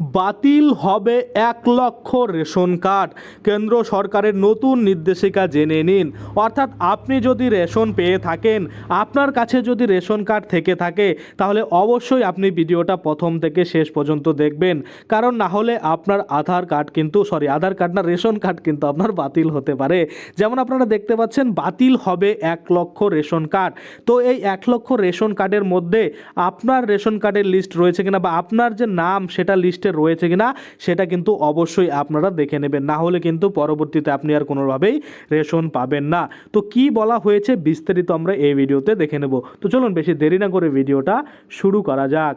বাতিল হবে এক লক্ষ রেশন কার্ড। কেন্দ্র সরকারের নতুন নির্দেশিকা জেনে নিন। অর্থাৎ আপনি যদি রেশন পেয়ে থাকেন, আপনার কাছে যদি রেশন কার্ড থেকে থাকে, তাহলে অবশ্যই আপনি ভিডিওটা প্রথম থেকে শেষ পর্যন্ত দেখবেন। কারণ না হলে আপনার আধার কার্ড কিন্তু, সরি, আধার কার্ড না, রেশন কার্ড কিন্তু আপনার বাতিল হতে পারে। যেমন আপনারা দেখতে পাচ্ছেন, বাতিল হবে এক লক্ষ রেশন কার্ড। তো এই এক লক্ষ রেশন কার্ডের মধ্যে আপনার রেশন কার্ডের লিস্ট রয়েছে কিনা বা আপনার যে নাম, সেটা লিস্টে রয়েছে কিনা সেটা কিন্তু অবশ্যই আপনারা দেখে নেবেন। না হলে কিন্তু পরবর্তীতে আপনি আর কোনোভাবেই রেশন পাবেন না। তো কি বলা হয়েছে বিস্তারিত আমরা এই ভিডিওতে দেখে নেব। তো চলুন বেশি দেরি না করে ভিডিওটা শুরু করা যাক।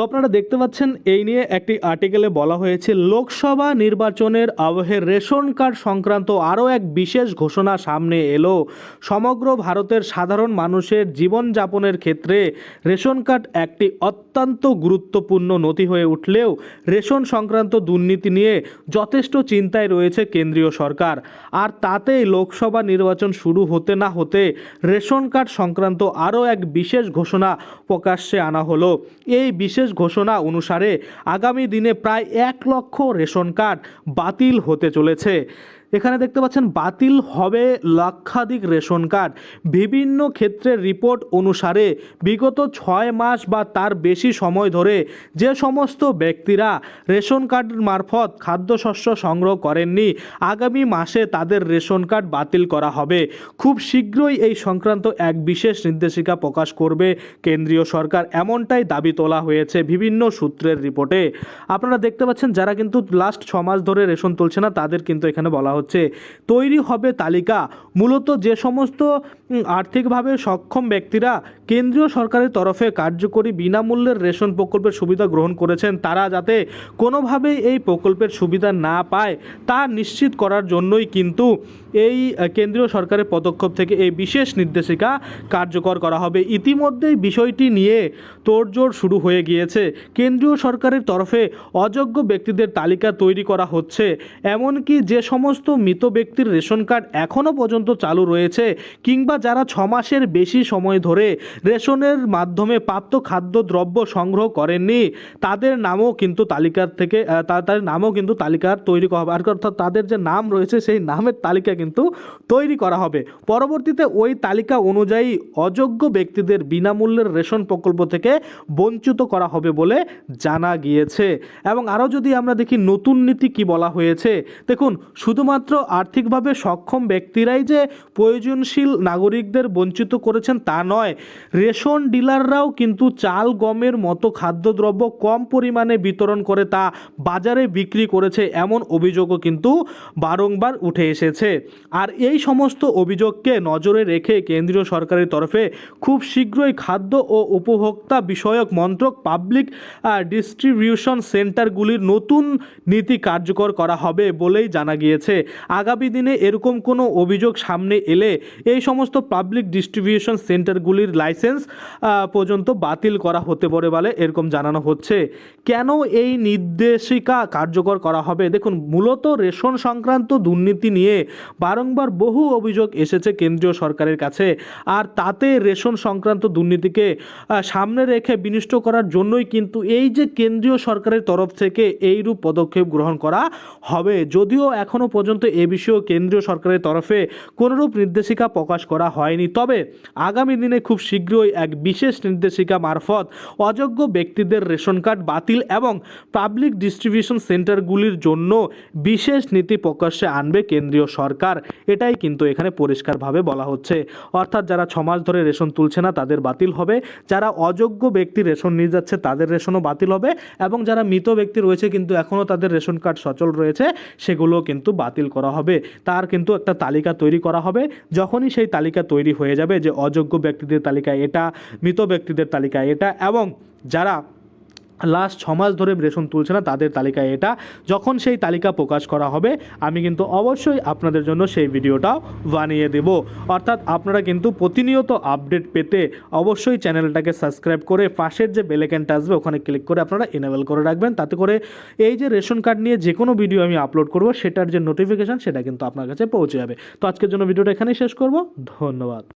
তো আপনারা দেখতে পাচ্ছেন, এই নিয়ে একটি আর্টিকেলে বলা হয়েছে, লোকসভা নির্বাচনের আবহে রেশন কার্ড সংক্রান্ত আরও এক বিশেষ ঘোষণা সামনে এলো। সমগ্র ভারতের সাধারণ মানুষের জীবনযাপনের ক্ষেত্রে রেশন কার্ড একটি অত্যন্ত গুরুত্বপূর্ণ নথি হয়ে উঠলেও রেশন সংক্রান্ত দুর্নীতি নিয়ে যথেষ্ট চিন্তায় রয়েছে কেন্দ্রীয় সরকার। আর তাতেই লোকসভা নির্বাচন শুরু হতে না হতে রেশন কার্ড সংক্রান্ত আরও এক বিশেষ ঘোষণা প্রকাশ্যে আনা হলো। এই বিশেষ ঘোষণা অনুসারে আগামী দিনে প্রায় এক লক্ষ রেশন কার্ড বাতিল হতে চলেছে। এখানে দেখতে পাচ্ছেন বাতিল হবে লক্ষাধিক রেশন কার্ড। বিভিন্ন ক্ষেত্রে রিপোর্ট অনুসারে বিগত ছয় মাস বা তার বেশি সময় ধরে যে সমস্ত ব্যক্তিরা রেশন কার্ড মারফত খাদ্যশস্য সংগ্রহ করেননি, আগামী মাসে তাদের রেশন কার্ড বাতিল করা হবে। খুব শীঘ্রই এই সংক্রান্ত এক বিশেষ নির্দেশিকা প্রকাশ করবে কেন্দ্রীয় সরকার। এমনটাই দাবি তোলা হয়েছে বিভিন্ন সূত্রের রিপোর্টে। আপনারা দেখতে পাচ্ছেন, যারা কিন্তু লাস্ট ছ মাস ধরে রেশন তুলছে না, তাদের কিন্তু এখানে বলা হচ্ছে, তৈরি হবে তালিকা। মূলত যে সমস্ত আর্থিকভাবে সক্ষম ব্যক্তিরা কেন্দ্রীয় সরকারের তরফে কার্যকরী বিনামূল্যের রেশন প্রকল্পের সুবিধা গ্রহণ করেছেন, তারা যাতে কোনোভাবেই এই প্রকল্পের সুবিধা না পায়, তা নিশ্চিত করার জন্যই কিন্তু এই কেন্দ্রীয় সরকারের পদক্ষেপ থেকে এই বিশেষ নির্দেশিকা কার্যকর করা হবে। ইতিমধ্যেই বিষয়টি নিয়ে তোড়জোড় শুরু হয়ে গিয়েছে। কেন্দ্রীয় সরকারের তরফে অযোগ্য ব্যক্তিদের তালিকা তৈরি করা হচ্ছে। এমনকি যে সমস্ত মৃত ব্যক্তির রেশন কার্ড এখনও পর্যন্ত চালু রয়েছে কিংবা যারা ছ মাসের বেশি সময় ধরে রেশনের মাধ্যমে প্রাপ্ত খাদ্যদ্রব্য সংগ্রহ করেননি, তাদের নামও কিন্তু তালিকার থেকে তাদের নামও কিন্তু তালিকার তৈরি করা হবে। আর অর্থাৎ তাদের যে নাম রয়েছে, সেই নামের তালিকা কিন্তু তৈরি করা হবে। পরবর্তীতে ওই তালিকা অনুযায়ী অযোগ্য ব্যক্তিদের বিনামূল্যের রেশন প্রকল্প থেকে বঞ্চিত করা হবে বলে জানা গিয়েছে। এবং আরও যদি আমরা দেখি, নতুন নীতি কি বলা হয়েছে? দেখুন, শুধুমাত্র আর্থিকভাবে সক্ষম ব্যক্তিরাই যে প্রয়োজনশীল নাগরিকদের বঞ্চিত করেছেন তা নয়। রেশন ডিলাররাও কিন্তু চাল, গমের মতো খাদ্যদ্রব্য কম পরিমাণে বিতরণ করে তা বাজারে বিক্রি করেছে এমন অভিযোগও কিন্তু বারংবার উঠে এসেছে। আর এই সমস্ত অভিযোগকে নজরে রেখে কেন্দ্রীয় সরকারের তরফে খুব শীঘ্রই খাদ্য ও উপভোক্তা বিষয়ক মন্ত্রক পাবলিক ডিস্ট্রিবিউশন সেন্টারগুলির নতুন নীতি কার্যকর করা হবে বলেই জানা গিয়েছে। আগামী দিনে এরকম কোনো অভিযোগ সামনে এলে এই সমস্ত পাবলিক ডিস্ট্রিবিউশন সেন্টারগুলির লাইসেন্স পর্যন্ত বাতিল করা হতে পারে বলে এরকম জানানো হচ্ছে। কেন এই নির্দেশিকা কার্যকর করা হবে? দেখুন, মূলত রেশন সংক্রান্ত দুর্নীতি নিয়ে বারংবার বহু অভিযোগ এসেছে কেন্দ্রীয় সরকারের কাছে। আর তাতে রেশন সংক্রান্ত দুর্নীতিকে সামনে রেখে বিনিষ্ট করার জন্যই কিন্তু এই যে কেন্দ্রীয় সরকারের তরফ থেকে এইরূপ পদক্ষেপ গ্রহণ করা হবে, যদিও এখনও পর্যন্ত এ বিষয়েও কেন্দ্রীয় সরকারের তরফে কোনোরূপ নির্দেশিকা প্রকাশ করা হয়নি। তবে আগামী দিনে খুব শীঘ্রই এক বিশেষ নির্দেশিকা মারফত অযোগ্য ব্যক্তিদের রেশন কার্ড বাতিল এবং পাবলিক ডিস্ট্রিবিউশন সেন্টারগুলির জন্য বিশেষ নীতি প্রকাশ্যে আনবে কেন্দ্রীয় সরকার। এটাই কিন্তু এখানে পরিষ্কারভাবে বলা হচ্ছে। অর্থাৎ যারা ছমাস ধরে রেশন তুলছে না, তাদের বাতিল হবে। যারা অযোগ্য ব্যক্তি রেশন নিয়ে যাচ্ছে, তাদের রেশনও বাতিল হবে। এবং যারা মৃত ব্যক্তি রয়েছে, কিন্তু এখনও তাদের রেশন কার্ড সচল রয়েছে, সেগুলোও কিন্তু বাতিল করা হবে, তার কিন্তু একটা তালিকা তৈরি করা হবে। যখনই সেই তালিকা তৈরি হয়ে যাবে যে অযোগ্য ব্যক্তিদের তালিকা এটা, মৃত ব্যক্তিদের তালিকা এটা, এবং যারা লাস্ট ছ মাস ধরে রেশন তুলছে না, তাদের তালিকায় এটা। যখন সেই তালিকা প্রকাশ করা হবে, আমি কিন্তু অবশ্যই আপনাদের জন্য সেই ভিডিওটাও বানিয়ে দেব। অর্থাৎ আপনারা কিন্তু প্রতিনিয়ত আপডেট পেতে অবশ্যই চ্যানেলটাকে সাবস্ক্রাইব করে পাশের যে বেলেকেনটা আসবে, ওখানে ক্লিক করে আপনারা এনেবল করে রাখবেন। তাতে করে এই যে রেশন কার্ড নিয়ে যে কোনো ভিডিও আমি আপলোড করব, সেটার যে নোটিফিকেশান সেটা কিন্তু আপনার কাছে পৌঁছে যাবে। তো আজকের জন্য ভিডিওটা এখানেই শেষ করব। ধন্যবাদ।